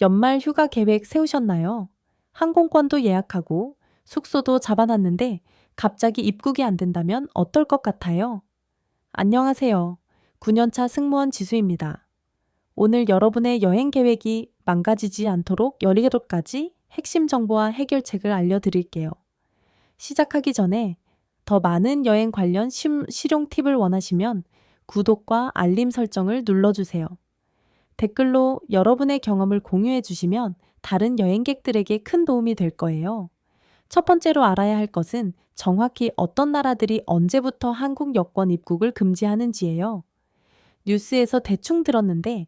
연말 휴가 계획 세우셨나요? 항공권도 예약하고 숙소도 잡아놨는데 갑자기 입국이 안 된다면 어떨 것 같아요? 안녕하세요. 9년차 승무원 지수입니다. 오늘 여러분의 여행 계획이 망가지지 않도록 17가지 핵심 정보와 해결책을 알려드릴게요. 시작하기 전에 더 많은 여행 관련 심- 실용 팁을 원하시면 구독과 알림 설정을 눌러주세요. 댓글로 여러분의 경험을 공유해 주시면 다른 여행객들에게 큰 도움이 될 거예요. 첫 번째로 알아야 할 것은 정확히 어떤 나라들이 언제부터 한국 여권 입국을 금지하는지예요. 뉴스에서 대충 들었는데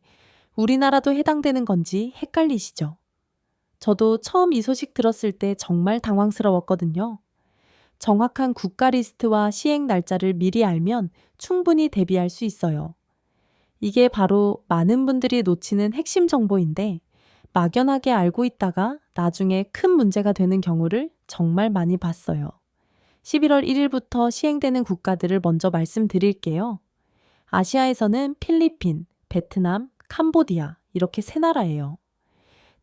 우리나라도 해당되는 건지 헷갈리시죠? 저도 처음 이 소식 들었을 때 정말 당황스러웠거든요. 정확한 국가 리스트와 시행 날짜를 미리 알면 충분히 대비할 수 있어요. 이게 바로 많은 분들이 놓치는 핵심 정보인데 막연하게 알고 있다가 나중에 큰 문제가 되는 경우를 정말 많이 봤어요. 11월 1일부터 시행되는 국가들을 먼저 말씀드릴게요. 아시아에서는 필리핀, 베트남, 캄보디아 이렇게 세 나라예요.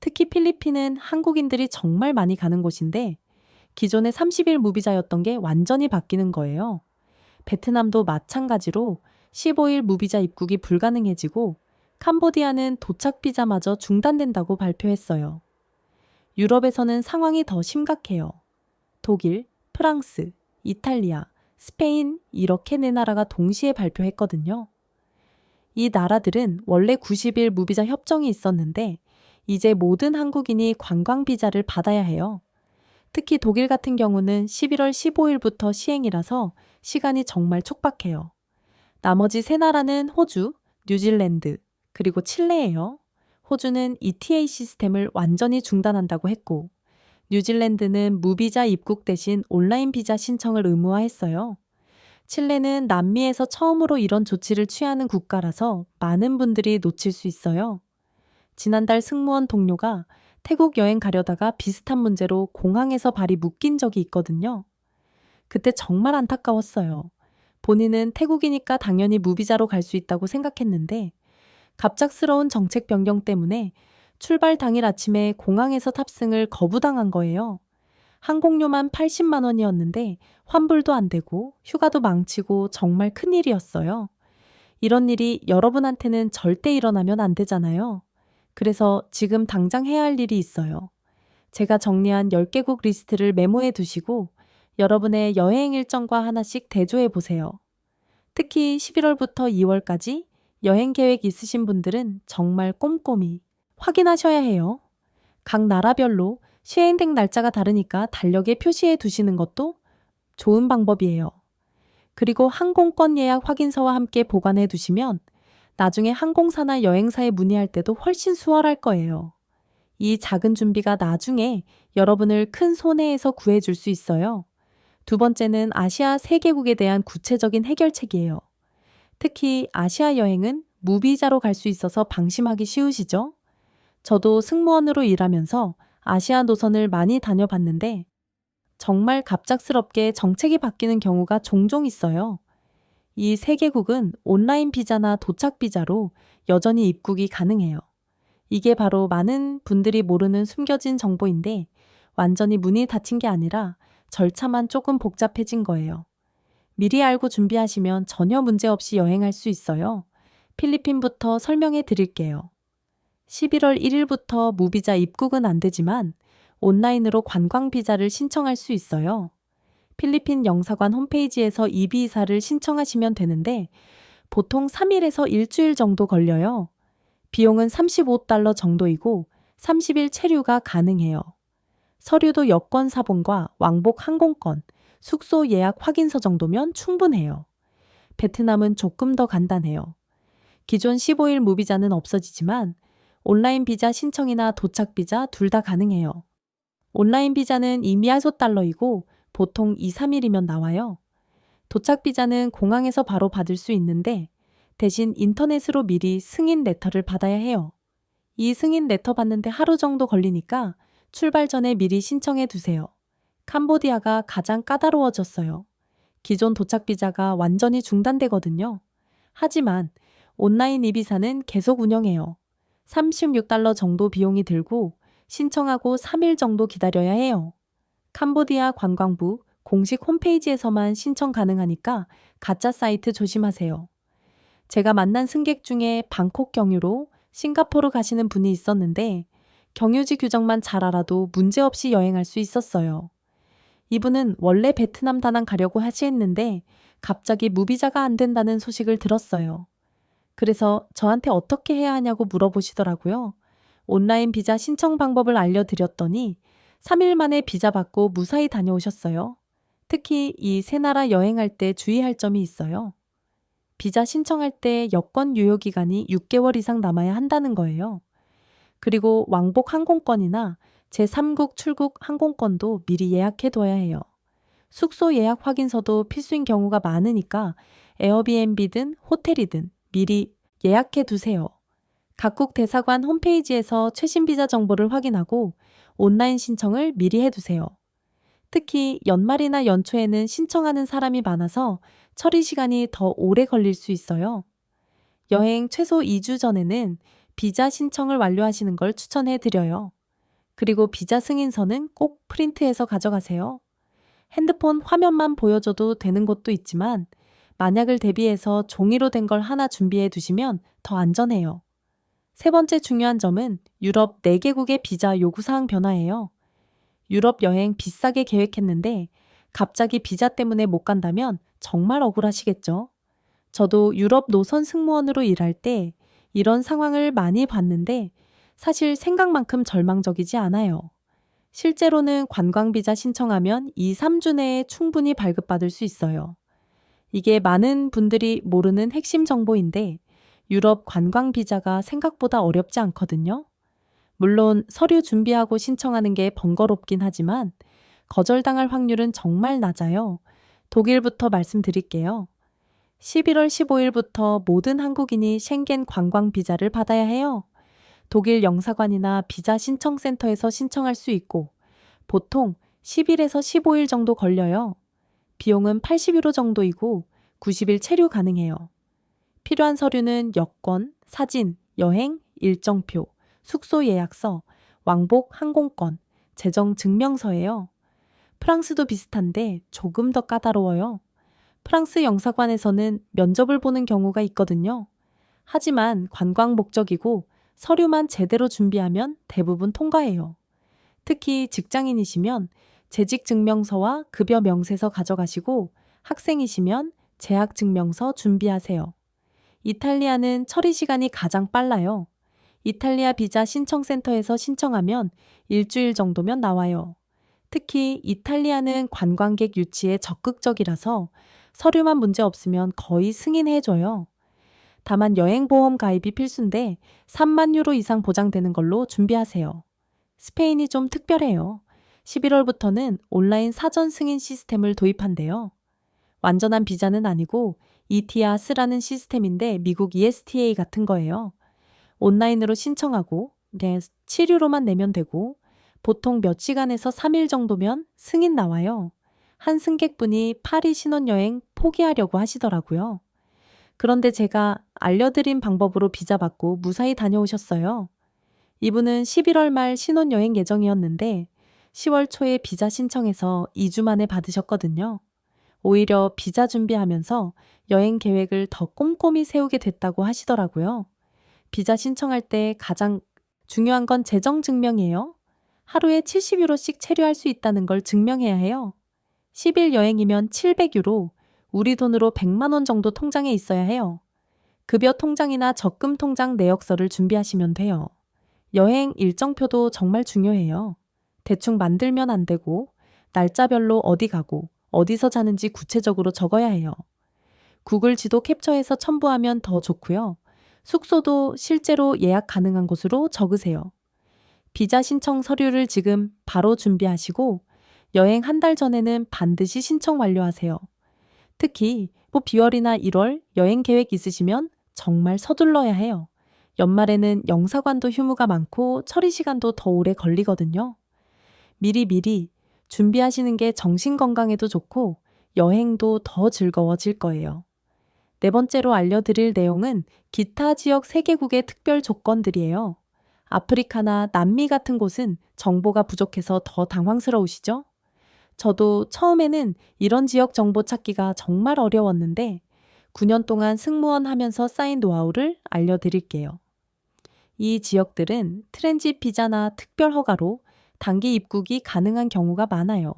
특히 필리핀은 한국인들이 정말 많이 가는 곳인데 기존의 30일 무비자였던 게 완전히 바뀌는 거예요. 베트남도 마찬가지로 15일 무비자 입국이 불가능해지고 캄보디아는 도착 비자마저 중단된다고 발표했어요. 유럽에서는 상황이 더 심각해요. 독일, 프랑스, 이탈리아, 스페인 이렇게 네 나라가 동시에 발표했거든요. 이 나라들은 원래 90일 무비자 협정이 있었는데 이제 모든 한국인이 관광 비자를 받아야 해요. 특히 독일 같은 경우는 11월 15일부터 시행이라서 시간이 정말 촉박해요. 나머지 세 나라는 호주, 뉴질랜드, 그리고 칠레예요. 호주는 ETA 시스템을 완전히 중단한다고 했고, 뉴질랜드는 무비자 입국 대신 온라인 비자 신청을 의무화했어요. 칠레는 남미에서 처음으로 이런 조치를 취하는 국가라서 많은 분들이 놓칠 수 있어요. 지난달 승무원 동료가 태국 여행 가려다가 비슷한 문제로 공항에서 발이 묶인 적이 있거든요. 그때 정말 안타까웠어요. 본인은 태국이니까 당연히 무비자로 갈 수 있다고 생각했는데 갑작스러운 정책 변경 때문에 출발 당일 아침에 공항에서 탑승을 거부당한 거예요. 항공료만 80만 원이었는데 환불도 안 되고 휴가도 망치고 정말 큰일이었어요. 이런 일이 여러분한테는 절대 일어나면 안 되잖아요. 그래서 지금 당장 해야 할 일이 있어요. 제가 정리한 10개국 리스트를 메모해 두시고 여러분의 여행 일정과 하나씩 대조해 보세요. 특히 11월부터 2월까지 여행 계획 있으신 분들은 정말 꼼꼼히 확인하셔야 해요. 각 나라별로 시행된 날짜가 다르니까 달력에 표시해 두시는 것도 좋은 방법이에요. 그리고 항공권 예약 확인서와 함께 보관해 두시면 나중에 항공사나 여행사에 문의할 때도 훨씬 수월할 거예요. 이 작은 준비가 나중에 여러분을 큰 손해에서 구해줄 수 있어요. 두 번째는 아시아 세개국에 대한 구체적인 해결책이에요. 특히 아시아 여행은 무비자로 갈 수 있어서 방심하기 쉬우시죠? 저도 승무원으로 일하면서 아시아 노선을 많이 다녀봤는데 정말 갑작스럽게 정책이 바뀌는 경우가 종종 있어요. 이 세 개국은 온라인 비자나 도착 비자로 여전히 입국이 가능해요. 이게 바로 많은 분들이 모르는 숨겨진 정보인데 완전히 문이 닫힌 게 아니라 절차만 조금 복잡해진 거예요. 미리 알고 준비하시면 전혀 문제 없이 여행할 수 있어요. 필리핀부터 설명해 드릴게요. 11월 1일부터 무비자 입국은 안 되지만 온라인으로 관광 비자를 신청할 수 있어요. 필리핀 영사관 홈페이지에서 이비사를 신청하시면 되는데 보통 3일에서 일주일 정도 걸려요. 비용은 35달러 정도이고 30일 체류가 가능해요. 서류도 여권 사본과 왕복 항공권, 숙소 예약 확인서 정도면 충분해요. 베트남은 조금 더 간단해요. 기존 15일 무비자는 없어지지만 온라인 비자 신청이나 도착 비자 둘 다 가능해요. 온라인 비자는 이미 하소 달러이고 보통 2, 3일이면 나와요. 도착 비자는 공항에서 바로 받을 수 있는데 대신 인터넷으로 미리 승인 레터를 받아야 해요. 이 승인 레터 받는데 하루 정도 걸리니까 출발 전에 미리 신청해 두세요. 캄보디아가 가장 까다로워졌어요. 기존 도착 비자가 완전히 중단되거든요. 하지만 온라인 이비사는 계속 운영해요. 36달러 정도 비용이 들고 신청하고 3일 정도 기다려야 해요. 캄보디아 관광부 공식 홈페이지에서만 신청 가능하니까 가짜 사이트 조심하세요. 제가 만난 승객 중에 방콕 경유로 싱가포르 가시는 분이 있었는데 경유지 규정만 잘 알아도 문제없이 여행할 수 있었어요. 이분은 원래 베트남 다낭 가려고 하시했는데 갑자기 무비자가 안 된다는 소식을 들었어요. 그래서 저한테 어떻게 해야 하냐고 물어보시더라고요. 온라인 비자 신청 방법을 알려드렸더니 3일 만에 비자 받고 무사히 다녀오셨어요. 특히 이 세 나라 여행할 때 주의할 점이 있어요. 비자 신청할 때 여권 유효 기간이 6개월 이상 남아야 한다는 거예요. 그리고 왕복 항공권이나 제3국 출국 항공권도 미리 예약해 둬야 해요. 숙소 예약 확인서도 필수인 경우가 많으니까 에어비앤비든 호텔이든 미리 예약해 두세요. 각국 대사관 홈페이지에서 최신 비자 정보를 확인하고 온라인 신청을 미리 해 두세요. 특히 연말이나 연초에는 신청하는 사람이 많아서 처리 시간이 더 오래 걸릴 수 있어요. 여행 최소 2주 전에는 비자 신청을 완료하시는 걸 추천해 드려요. 그리고 비자 승인서는 꼭 프린트해서 가져가세요. 핸드폰 화면만 보여줘도 되는 곳도 있지만 만약을 대비해서 종이로 된 걸 하나 준비해 두시면 더 안전해요. 세 번째 중요한 점은 유럽 4개국의 비자 요구사항 변화예요. 유럽 여행 비싸게 계획했는데 갑자기 비자 때문에 못 간다면 정말 억울하시겠죠? 저도 유럽 노선 승무원으로 일할 때 이런 상황을 많이 봤는데 사실 생각만큼 절망적이지 않아요. 실제로는 관광비자 신청하면 2, 3주 내에 충분히 발급받을 수 있어요. 이게 많은 분들이 모르는 핵심 정보인데 유럽 관광비자가 생각보다 어렵지 않거든요. 물론 서류 준비하고 신청하는 게 번거롭긴 하지만 거절당할 확률은 정말 낮아요. 독일부터 말씀드릴게요. 11월 15일부터 모든 한국인이 쉥겐 관광 비자를 받아야 해요. 독일 영사관이나 비자 신청센터에서 신청할 수 있고 보통 10일에서 15일 정도 걸려요. 비용은 80유로 정도이고 90일 체류 가능해요. 필요한 서류는 여권, 사진, 여행, 일정표, 숙소 예약서, 왕복 항공권, 재정 증명서예요. 프랑스도 비슷한데 조금 더 까다로워요. 프랑스 영사관에서는 면접을 보는 경우가 있거든요. 하지만 관광 목적이고 서류만 제대로 준비하면 대부분 통과해요. 특히 직장인이시면 재직 증명서와 급여 명세서 가져가시고 학생이시면 재학 증명서 준비하세요. 이탈리아는 처리 시간이 가장 빨라요. 이탈리아 비자 신청센터에서 신청하면 일주일 정도면 나와요. 특히 이탈리아는 관광객 유치에 적극적이라서 서류만 문제 없으면 거의 승인해줘요. 다만 여행보험 가입이 필수인데 3만 유로 이상 보장되는 걸로 준비하세요. 스페인이 좀 특별해요. 11월부터는 온라인 사전 승인 시스템을 도입한대요. 완전한 비자는 아니고 ETIAS라는 시스템인데 미국 ESTA 같은 거예요. 온라인으로 신청하고 그냥 7유로만 내면 되고 보통 몇 시간에서 3일 정도면 승인 나와요. 한 승객분이 파리 신혼여행 포기하려고 하시더라고요. 그런데 제가 알려드린 방법으로 비자 받고 무사히 다녀오셨어요. 이분은 11월 말 신혼여행 예정이었는데 10월 초에 비자 신청해서 2주 만에 받으셨거든요. 오히려 비자 준비하면서 여행 계획을 더 꼼꼼히 세우게 됐다고 하시더라고요. 비자 신청할 때 가장 중요한 건 재정 증명이에요. 하루에 70유로씩 체류할 수 있다는 걸 증명해야 해요. 10일 여행이면 700유로, 우리 돈으로 100만 원 정도 통장에 있어야 해요. 급여 통장이나 적금 통장 내역서를 준비하시면 돼요. 여행 일정표도 정말 중요해요. 대충 만들면 안 되고, 날짜별로 어디 가고, 어디서 자는지 구체적으로 적어야 해요. 구글 지도 캡처해서 첨부하면 더 좋고요. 숙소도 실제로 예약 가능한 곳으로 적으세요. 비자 신청 서류를 지금 바로 준비하시고 여행 한 달 전에는 반드시 신청 완료하세요. 특히 뭐 비월이나 1월 여행 계획 있으시면 정말 서둘러야 해요. 연말에는 영사관도 휴무가 많고 처리 시간도 더 오래 걸리거든요. 미리 미리 준비하시는 게 정신 건강에도 좋고 여행도 더 즐거워질 거예요. 네 번째로 알려드릴 내용은 기타 지역 세계국의 특별 조건들이에요. 아프리카나 남미 같은 곳은 정보가 부족해서 더 당황스러우시죠? 저도 처음에는 이런 지역 정보 찾기가 정말 어려웠는데 9년 동안 승무원 하면서 쌓인 노하우를 알려드릴게요. 이 지역들은 트랜짓 비자나 특별 허가로 단기 입국이 가능한 경우가 많아요.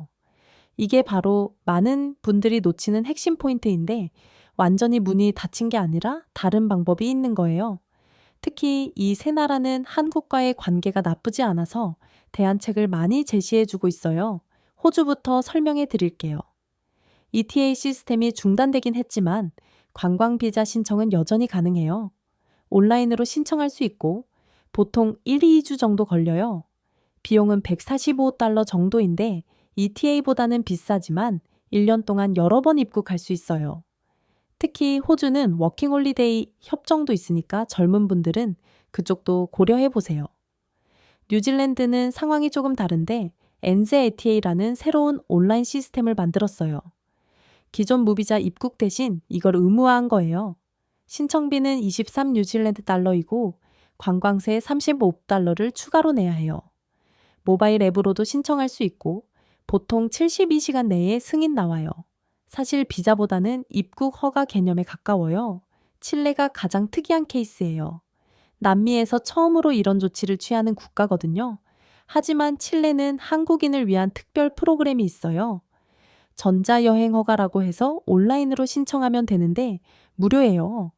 이게 바로 많은 분들이 놓치는 핵심 포인트인데 완전히 문이 닫힌 게 아니라 다른 방법이 있는 거예요. 특히 이 세 나라는 한국과의 관계가 나쁘지 않아서 대안책을 많이 제시해 주고 있어요. 호주부터 설명해 드릴게요. ETA 시스템이 중단되긴 했지만 관광 비자 신청은 여전히 가능해요. 온라인으로 신청할 수 있고 보통 1, 2주 정도 걸려요. 비용은 145달러 정도인데 ETA보다는 비싸지만 1년 동안 여러 번 입국할 수 있어요. 특히 호주는 워킹홀리데이 협정도 있으니까 젊은 분들은 그쪽도 고려해 보세요. 뉴질랜드는 상황이 조금 다른데 엔제 ETA라는 새로운 온라인 시스템을 만들었어요. 기존 무비자 입국 대신 이걸 의무화한 거예요. 신청비는 23 뉴질랜드 달러이고 관광세 35달러를 추가로 내야 해요. 모바일 앱으로도 신청할 수 있고 보통 72시간 내에 승인 나와요. 사실 비자보다는 입국 허가 개념에 가까워요. 칠레가 가장 특이한 케이스예요. 남미에서 처음으로 이런 조치를 취하는 국가거든요. 하지만 칠레는 한국인을 위한 특별 프로그램이 있어요. 전자여행 허가라고 해서 온라인으로 신청하면 되는데 무료예요.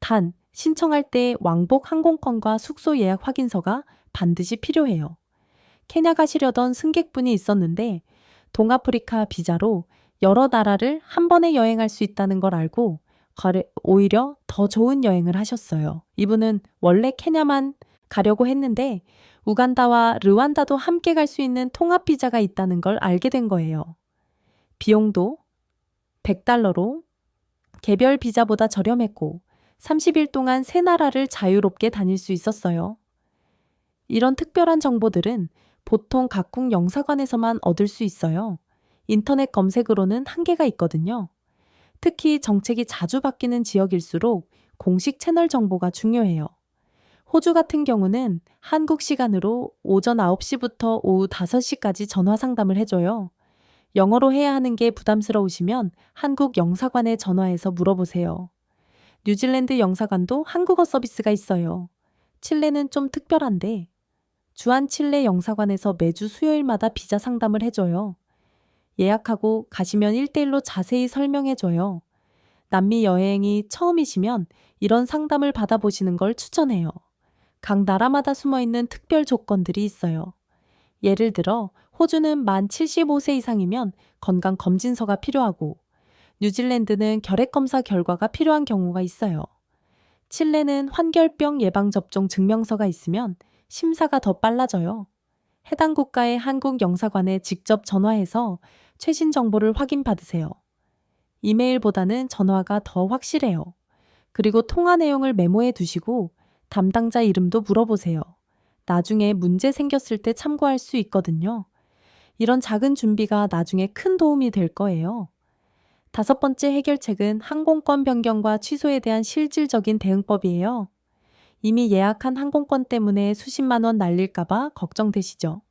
단, 신청할 때 왕복 항공권과 숙소 예약 확인서가 반드시 필요해요. 케냐 가시려던 승객분이 있었는데 동아프리카 비자로 여러 나라를 한 번에 여행할 수 있다는 걸 알고 오히려 더 좋은 여행을 하셨어요. 이분은 원래 케냐만 가려고 했는데 우간다와 르완다도 함께 갈 수 있는 통합 비자가 있다는 걸 알게 된 거예요. 비용도 100달러로 개별 비자보다 저렴했고 30일 동안 세 나라를 자유롭게 다닐 수 있었어요. 이런 특별한 정보들은 보통 각국 영사관에서만 얻을 수 있어요. 인터넷 검색으로는 한계가 있거든요. 특히 정책이 자주 바뀌는 지역일수록 공식 채널 정보가 중요해요. 호주 같은 경우는 한국 시간으로 오전 9시부터 오후 5시까지 전화 상담을 해줘요. 영어로 해야 하는 게 부담스러우시면 한국 영사관에 전화해서 물어보세요. 뉴질랜드 영사관도 한국어 서비스가 있어요. 칠레는 좀 특별한데 주한 칠레 영사관에서 매주 수요일마다 비자 상담을 해줘요. 예약하고 가시면 1대1로 자세히 설명해줘요. 남미 여행이 처음이시면 이런 상담을 받아보시는 걸 추천해요. 각 나라마다 숨어 있는 특별 조건들이 있어요. 예를 들어, 호주는 만 75세 이상이면 건강 검진서가 필요하고, 뉴질랜드는 결핵 검사 결과가 필요한 경우가 있어요. 칠레는 환결병 예방접종 증명서가 있으면 심사가 더 빨라져요. 해당 국가의 한국 영사관에 직접 전화해서 최신 정보를 확인받으세요. 이메일보다는 전화가 더 확실해요. 그리고 통화 내용을 메모해 두시고 담당자 이름도 물어보세요. 나중에 문제 생겼을 때 참고할 수 있거든요. 이런 작은 준비가 나중에 큰 도움이 될 거예요. 다섯 번째 해결책은 항공권 변경과 취소에 대한 실질적인 대응법이에요. 이미 예약한 항공권 때문에 수십만 원 날릴까봐 걱정되시죠?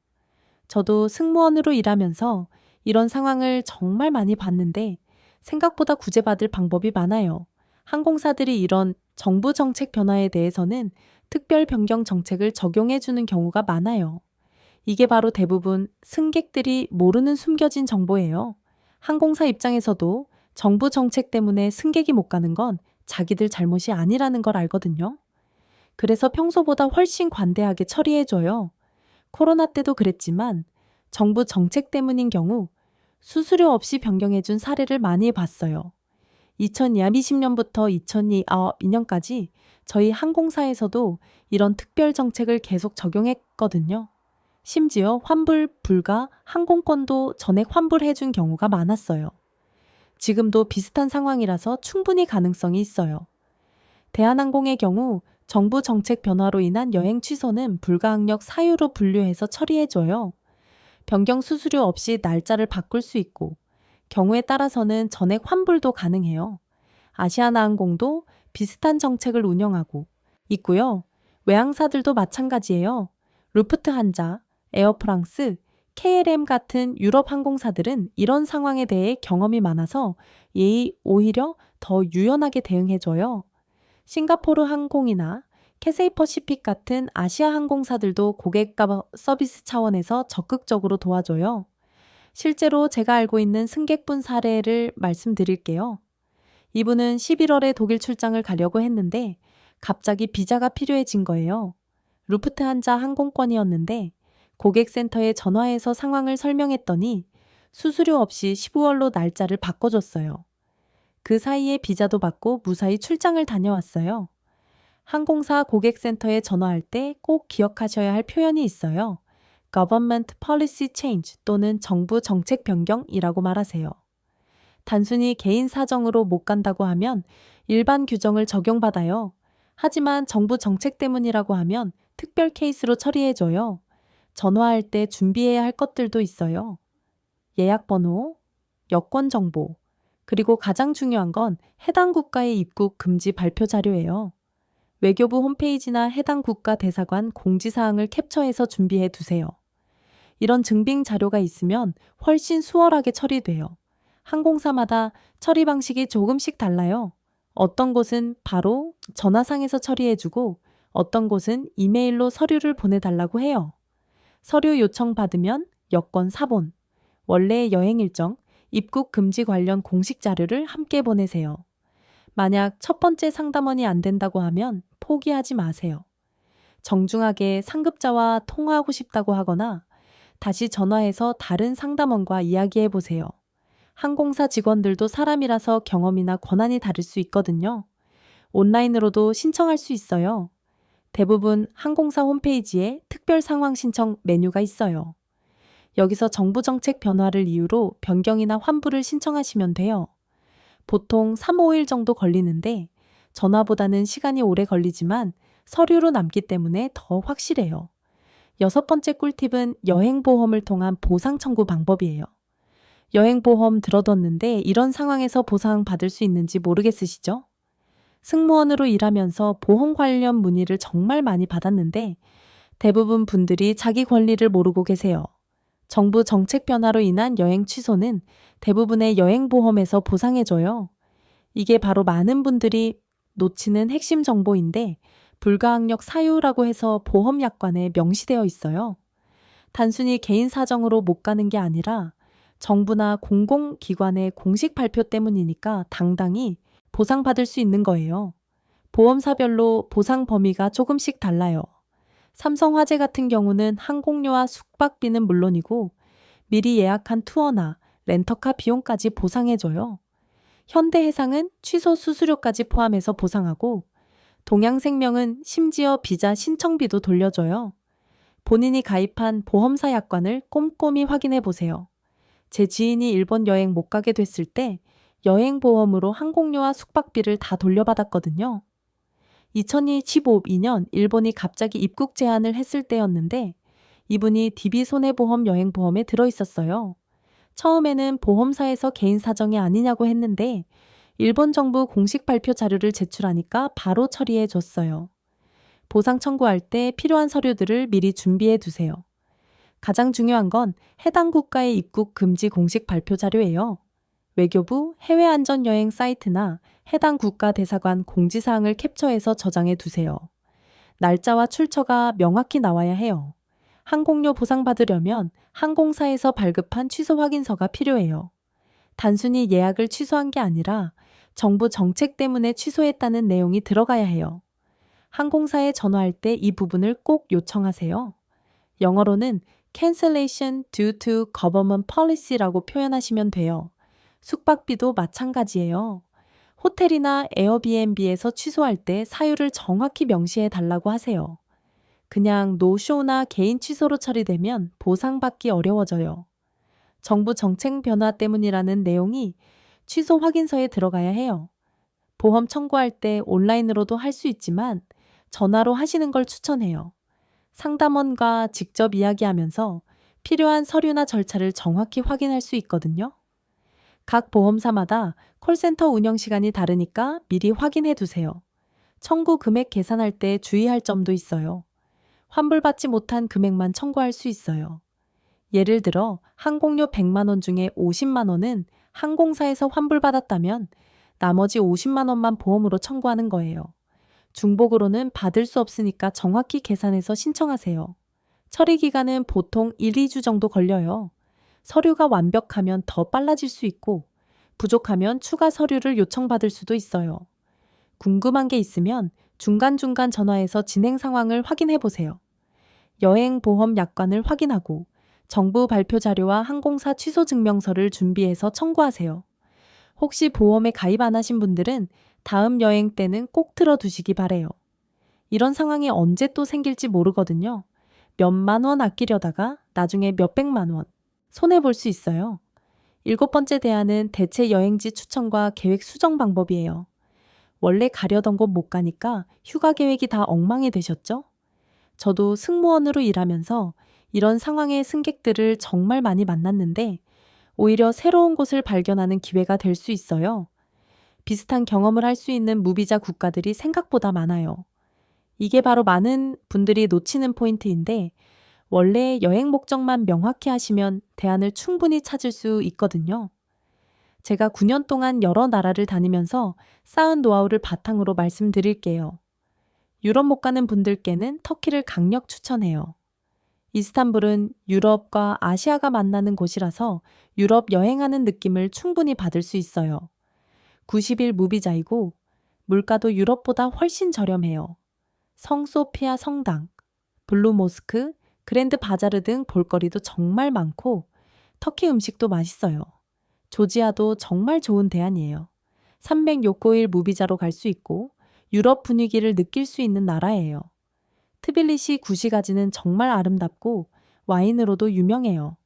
저도 승무원으로 일하면서 이런 상황을 정말 많이 봤는데 생각보다 구제받을 방법이 많아요. 항공사들이 이런 정부 정책 변화에 대해서는 특별 변경 정책을 적용해 주는 경우가 많아요. 이게 바로 대부분 승객들이 모르는 숨겨진 정보예요. 항공사 입장에서도 정부 정책 때문에 승객이 못 가는 건 자기들 잘못이 아니라는 걸 알거든요. 그래서 평소보다 훨씬 관대하게 처리해줘요. 코로나 때도 그랬지만 정부 정책 때문인 경우 수수료 없이 변경해준 사례를 많이 봤어요. 2020년부터 2022년까지 저희 항공사에서도 이런 특별 정책을 계속 적용했거든요. 심지어 환불 불가 항공권도 전액 환불해준 경우가 많았어요. 지금도 비슷한 상황이라서 충분히 가능성이 있어요. 대한항공의 경우 정부 정책 변화로 인한 여행 취소는 불가항력 사유로 분류해서 처리해줘요. 변경 수수료 없이 날짜를 바꿀 수 있고 경우에 따라서는 전액 환불도 가능해요. 아시아나항공도 비슷한 정책을 운영하고 있고요. 외항사들도 마찬가지예요. 루프트 한자, 에어프랑스, KLM 같은 유럽 항공사들은 이런 상황에 대해 경험이 많아서 예의 오히려 더 유연하게 대응해줘요. 싱가포르 항공이나 캐세이 퍼시픽 같은 아시아 항공사들도 고객가 서비스 차원에서 적극적으로 도와줘요. 실제로 제가 알고 있는 승객분 사례를 말씀드릴게요. 이분은 11월에 독일 출장을 가려고 했는데 갑자기 비자가 필요해진 거예요. 루프트한자 항공권이었는데 고객센터에 전화해서 상황을 설명했더니 수수료 없이 15월로 날짜를 바꿔줬어요. 그 사이에 비자도 받고 무사히 출장을 다녀왔어요. 항공사 고객센터에 전화할 때 꼭 기억하셔야 할 표현이 있어요. Government Policy Change 또는 정부 정책 변경이라고 말하세요. 단순히 개인 사정으로 못 간다고 하면 일반 규정을 적용받아요. 하지만 정부 정책 때문이라고 하면 특별 케이스로 처리해줘요. 전화할 때 준비해야 할 것들도 있어요. 예약 번호, 여권 정보, 그리고 가장 중요한 건 해당 국가의 입국 금지 발표 자료예요. 외교부 홈페이지나 해당 국가 대사관 공지사항을 캡처해서 준비해 두세요. 이런 증빙 자료가 있으면 훨씬 수월하게 처리돼요. 항공사마다 처리 방식이 조금씩 달라요. 어떤 곳은 바로 전화상에서 처리해주고 어떤 곳은 이메일로 서류를 보내달라고 해요. 서류 요청 받으면 여권 사본, 원래 여행 일정, 입국 금지 관련 공식 자료를 함께 보내세요. 만약 첫 번째 상담원이 안 된다고 하면 포기하지 마세요. 정중하게 상급자와 통화하고 싶다고 하거나 다시 전화해서 다른 상담원과 이야기해 보세요. 항공사 직원들도 사람이라서 경험이나 권한이 다를 수 있거든요. 온라인으로도 신청할 수 있어요. 대부분 항공사 홈페이지에 특별 상황 신청 메뉴가 있어요. 여기서 정부 정책 변화를 이유로 변경이나 환불을 신청하시면 돼요. 보통 3, 5일 정도 걸리는데 전화보다는 시간이 오래 걸리지만 서류로 남기 때문에 더 확실해요. 여섯 번째 꿀팁은 여행보험을 통한 보상 청구 방법이에요. 여행보험 들어뒀는데 이런 상황에서 보상 받을 수 있는지 모르겠으시죠? 승무원으로 일하면서 보험 관련 문의를 정말 많이 받았는데 대부분 분들이 자기 권리를 모르고 계세요. 정부 정책 변화로 인한 여행 취소는 대부분의 여행보험에서 보상해줘요. 이게 바로 많은 분들이 놓치는 핵심 정보인데 불가항력 사유라고 해서 보험약관에 명시되어 있어요. 단순히 개인 사정으로 못 가는 게 아니라 정부나 공공기관의 공식 발표 때문이니까 당당히 보상받을 수 있는 거예요. 보험사별로 보상 범위가 조금씩 달라요. 삼성화재 같은 경우는 항공료와 숙박비는 물론이고 미리 예약한 투어나 렌터카 비용까지 보상해줘요. 현대해상은 취소 수수료까지 포함해서 보상하고 동양생명은 심지어 비자 신청비도 돌려줘요. 본인이 가입한 보험사 약관을 꼼꼼히 확인해 보세요. 제 지인이 일본 여행 못 가게 됐을 때 여행보험으로 항공료와 숙박비를 다 돌려받았거든요. 2015년 일본이 갑자기 입국 제한을 했을 때였는데 이분이 DB 손해보험 여행보험에 들어 있었어요. 처음에는 보험사에서 개인 사정이 아니냐고 했는데 일본 정부 공식 발표 자료를 제출하니까 바로 처리해 줬어요. 보상 청구할 때 필요한 서류들을 미리 준비해 두세요. 가장 중요한 건 해당 국가의 입국 금지 공식 발표 자료예요. 외교부 해외 안전 여행 사이트나 해당 국가 대사관 공지사항을 캡처해서 저장해 두세요. 날짜와 출처가 명확히 나와야 해요. 항공료 보상받으려면 항공사에서 발급한 취소 확인서가 필요해요. 단순히 예약을 취소한 게 아니라 정부 정책 때문에 취소했다는 내용이 들어가야 해요. 항공사에 전화할 때 이 부분을 꼭 요청하세요. 영어로는 cancellation due to government policy라고 표현하시면 돼요. 숙박비도 마찬가지예요. 호텔이나 에어비앤비에서 취소할 때 사유를 정확히 명시해 달라고 하세요. 그냥 노쇼나 개인 취소로 처리되면 보상받기 어려워져요. 정부 정책 변화 때문이라는 내용이 취소 확인서에 들어가야 해요. 보험 청구할 때 온라인으로도 할 수 있지만 전화로 하시는 걸 추천해요. 상담원과 직접 이야기하면서 필요한 서류나 절차를 정확히 확인할 수 있거든요. 각 보험사마다 콜센터 운영 시간이 다르니까 미리 확인해 두세요. 청구 금액 계산할 때 주의할 점도 있어요. 환불받지 못한 금액만 청구할 수 있어요. 예를 들어 항공료 100만 원 중에 50만 원은 항공사에서 환불받았다면 나머지 50만 원만 보험으로 청구하는 거예요. 중복으로는 받을 수 없으니까 정확히 계산해서 신청하세요. 처리 기간은 보통 1, 2주 정도 걸려요. 서류가 완벽하면 더 빨라질 수 있고 부족하면 추가 서류를 요청받을 수도 있어요. 궁금한 게 있으면 중간중간 전화해서 진행 상황을 확인해 보세요. 여행 보험 약관을 확인하고 정부 발표 자료와 항공사 취소 증명서를 준비해서 청구하세요. 혹시 보험에 가입 안 하신 분들은 다음 여행 때는 꼭 들어두시기 바래요. 이런 상황이 언제 또 생길지 모르거든요. 몇만 원 아끼려다가 나중에 몇백만 원 손해 볼 수 있어요. 일곱 번째 대안은 대체 여행지 추천과 계획 수정 방법이에요. 원래 가려던 곳 못 가니까 휴가 계획이 다 엉망이 되셨죠? 저도 승무원으로 일하면서 이런 상황의 승객들을 정말 많이 만났는데 오히려 새로운 곳을 발견하는 기회가 될 수 있어요. 비슷한 경험을 할 수 있는 무비자 국가들이 생각보다 많아요. 이게 바로 많은 분들이 놓치는 포인트인데 원래 여행 목적만 명확히 하시면 대안을 충분히 찾을 수 있거든요. 제가 9년 동안 여러 나라를 다니면서 쌓은 노하우를 바탕으로 말씀드릴게요. 유럽 못 가는 분들께는 터키를 강력 추천해요. 이스탄불은 유럽과 아시아가 만나는 곳이라서 유럽 여행하는 느낌을 충분히 받을 수 있어요. 90일 무비자이고 물가도 유럽보다 훨씬 저렴해요. 성소피아 성당, 블루 모스크, 그랜드 바자르 등 볼거리도 정말 많고 터키 음식도 맛있어요. 조지아도 정말 좋은 대안이에요. 306고일 무비자로 갈 수 있고 유럽 분위기를 느낄 수 있는 나라예요. 트빌리시 구시가지는 정말 아름답고 와인으로도 유명해요.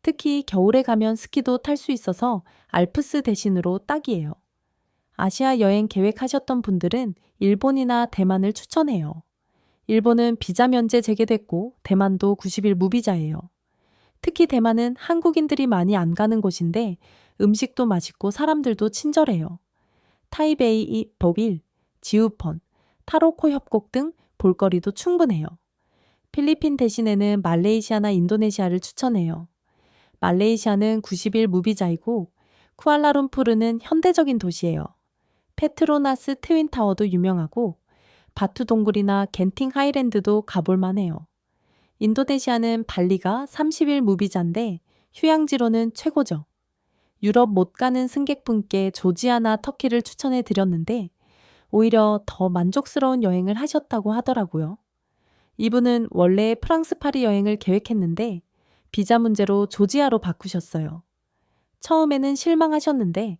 특히 겨울에 가면 스키도 탈 수 있어서 알프스 대신으로 딱이에요. 아시아 여행 계획하셨던 분들은 일본이나 대만을 추천해요. 일본은 비자 면제 재개됐고 대만도 90일 무비자예요. 특히 대만은 한국인들이 많이 안 가는 곳인데 음식도 맛있고 사람들도 친절해요. 타이베이 법일, 지우펀, 타로코 협곡 등 볼거리도 충분해요. 필리핀 대신에는 말레이시아나 인도네시아를 추천해요. 말레이시아는 90일 무비자이고 쿠알라룸푸르는 현대적인 도시예요. 페트로나스 트윈타워도 유명하고 바투 동굴이나 겐팅 하이랜드도 가볼 만 해요. 인도네시아는 발리가 30일 무비자인데 휴양지로는 최고죠. 유럽 못 가는 승객분께 조지아나 터키를 추천해 드렸는데 오히려 더 만족스러운 여행을 하셨다고 하더라고요. 이분은 원래 프랑스 파리 여행을 계획했는데 비자 문제로 조지아로 바꾸셨어요. 처음에는 실망하셨는데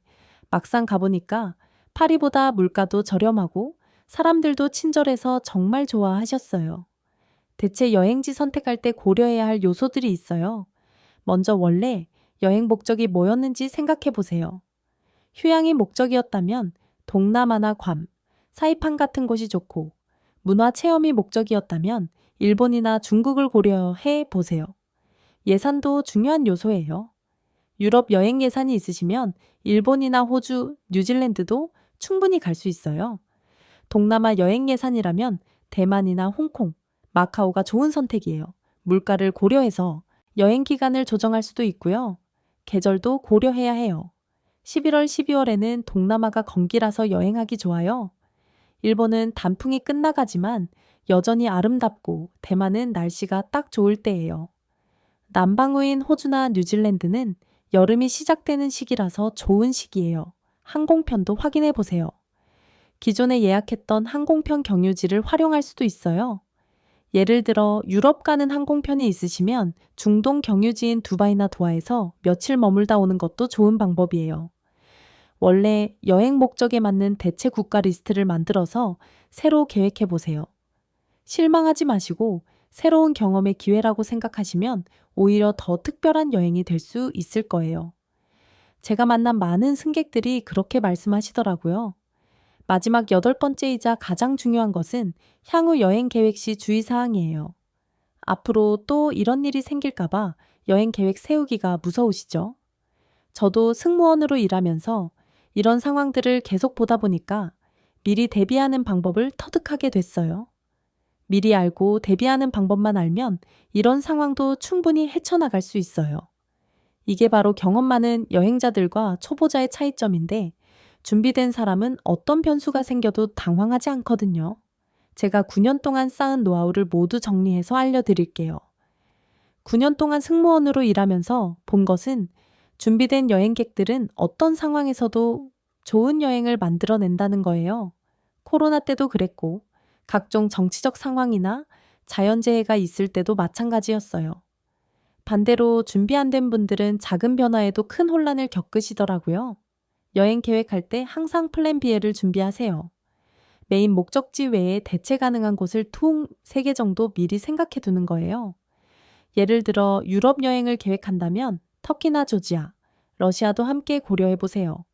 막상 가보니까 파리보다 물가도 저렴하고 사람들도 친절해서 정말 좋아하셨어요. 대체 여행지 선택할 때 고려해야 할 요소들이 있어요. 먼저 원래 여행 목적이 뭐였는지 생각해 보세요. 휴양이 목적이었다면 동남아나 괌, 사이판 같은 곳이 좋고 문화 체험이 목적이었다면 일본이나 중국을 고려해 보세요. 예산도 중요한 요소예요. 유럽 여행 예산이 있으시면 일본이나 호주, 뉴질랜드도 충분히 갈 수 있어요. 동남아 여행 예산이라면 대만이나 홍콩, 마카오가 좋은 선택이에요. 물가를 고려해서 여행 기간을 조정할 수도 있고요. 계절도 고려해야 해요. 11월, 12월에는 동남아가 건기라서 여행하기 좋아요. 일본은 단풍이 끝나가지만 여전히 아름답고 대만은 날씨가 딱 좋을 때예요. 남방우인 호주나 뉴질랜드는 여름이 시작되는 시기라서 좋은 시기예요. 항공편도 확인해 보세요. 기존에 예약했던 항공편 경유지를 활용할 수도 있어요. 예를 들어 유럽 가는 항공편이 있으시면 중동 경유지인 두바이나 도하에서 며칠 머물다 오는 것도 좋은 방법이에요. 원래 여행 목적에 맞는 대체 국가 리스트를 만들어서 새로 계획해 보세요. 실망하지 마시고 새로운 경험의 기회라고 생각하시면 오히려 더 특별한 여행이 될 수 있을 거예요. 제가 만난 많은 승객들이 그렇게 말씀하시더라고요. 마지막 여덟 번째이자 가장 중요한 것은 향후 여행 계획 시 주의사항이에요. 앞으로 또 이런 일이 생길까봐 여행 계획 세우기가 무서우시죠? 저도 승무원으로 일하면서 이런 상황들을 계속 보다 보니까 미리 대비하는 방법을 터득하게 됐어요. 미리 알고 대비하는 방법만 알면 이런 상황도 충분히 헤쳐나갈 수 있어요. 이게 바로 경험 많은 여행자들과 초보자의 차이점인데 준비된 사람은 어떤 변수가 생겨도 당황하지 않거든요. 제가 9년 동안 쌓은 노하우를 모두 정리해서 알려드릴게요. 9년 동안 승무원으로 일하면서 본 것은 준비된 여행객들은 어떤 상황에서도 좋은 여행을 만들어낸다는 거예요. 코로나 때도 그랬고, 각종 정치적 상황이나 자연재해가 있을 때도 마찬가지였어요. 반대로 준비 안 된 분들은 작은 변화에도 큰 혼란을 겪으시더라고요. 여행 계획할 때 항상 플랜 B를 준비하세요. 메인 목적지 외에 대체 가능한 곳을 통 3개 정도 미리 생각해 두는 거예요. 예를 들어 유럽 여행을 계획한다면 터키나 조지아, 러시아도 함께 고려해 보세요.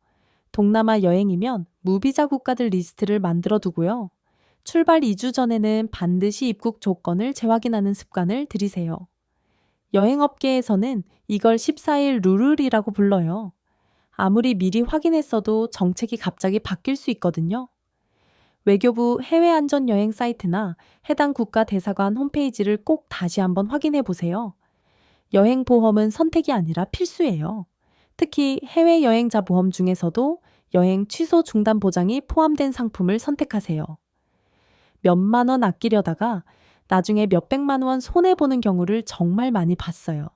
동남아 여행이면 무비자 국가들 리스트를 만들어 두고요. 출발 2주 전에는 반드시 입국 조건을 재확인하는 습관을 들이세요. 여행업계에서는 이걸 14일 루룰이라고 불러요. 아무리 미리 확인했어도 정책이 갑자기 바뀔 수 있거든요. 외교부 해외 안전 여행 사이트나 해당 국가 대사관 홈페이지를 꼭 다시 한번 확인해 보세요. 여행 보험은 선택이 아니라 필수예요. 특히 해외 여행자 보험 중에서도 여행 취소 중단 보장이 포함된 상품을 선택하세요. 몇만 원 아끼려다가 나중에 몇백만 원 손해보는 경우를 정말 많이 봤어요.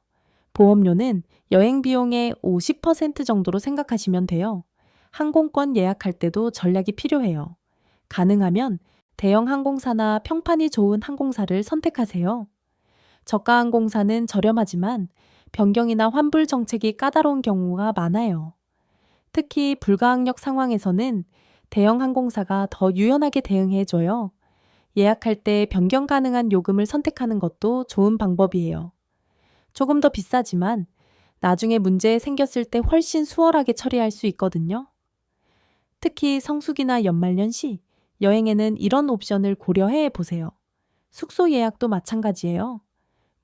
보험료는 여행 비용의 50% 정도로 생각하시면 돼요. 항공권 예약할 때도 전략이 필요해요. 가능하면 대형 항공사나 평판이 좋은 항공사를 선택하세요. 저가 항공사는 저렴하지만 변경이나 환불 정책이 까다로운 경우가 많아요. 특히 불가항력 상황에서는 대형 항공사가 더 유연하게 대응해줘요. 예약할 때 변경 가능한 요금을 선택하는 것도 좋은 방법이에요. 조금 더 비싸지만 나중에 문제 생겼을 때 훨씬 수월하게 처리할 수 있거든요. 특히 성수기나 연말연시, 여행에는 이런 옵션을 고려해 보세요. 숙소 예약도 마찬가지예요.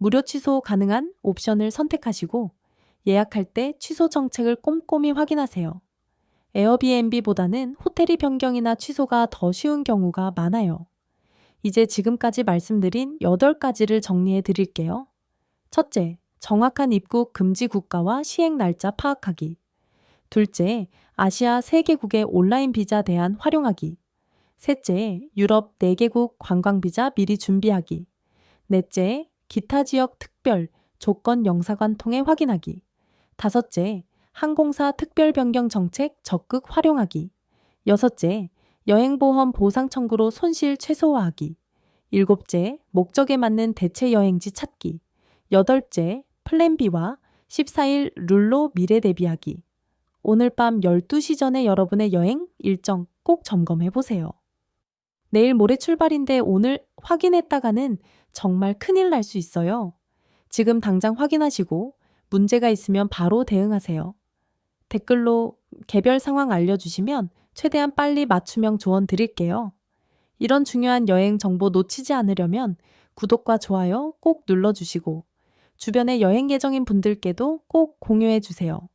무료 취소 가능한 옵션을 선택하시고 예약할 때 취소 정책을 꼼꼼히 확인하세요. 에어비앤비보다는 호텔이 변경이나 취소가 더 쉬운 경우가 많아요. 이제 지금까지 말씀드린 8가지를 정리해 드릴게요. 첫째, 정확한 입국 금지 국가와 시행 날짜 파악하기. 둘째, 아시아 3개국의 온라인 비자 대안 활용하기. 셋째, 유럽 4개국 관광 비자 미리 준비하기. 넷째, 기타 지역 특별 조건 영사관 통해 확인하기. 다섯째, 항공사 특별 변경 정책 적극 활용하기. 여섯째, 여행보험 보상 청구로 손실 최소화하기. 일곱째, 목적에 맞는 대체 여행지 찾기. 여덟째, 플랜 B와 14일 룰로 미래 대비하기. 오늘 밤 12시 전에 여러분의 여행 일정 꼭 점검해 보세요. 내일 모레 출발인데 오늘 확인했다가는 정말 큰일 날 수 있어요. 지금 당장 확인하시고 문제가 있으면 바로 대응하세요. 댓글로 개별 상황 알려주시면 최대한 빨리 맞춤형 조언 드릴게요. 이런 중요한 여행 정보 놓치지 않으려면 구독과 좋아요 꼭 눌러주시고 주변의 여행 예정인 분들께도 꼭 공유해 주세요.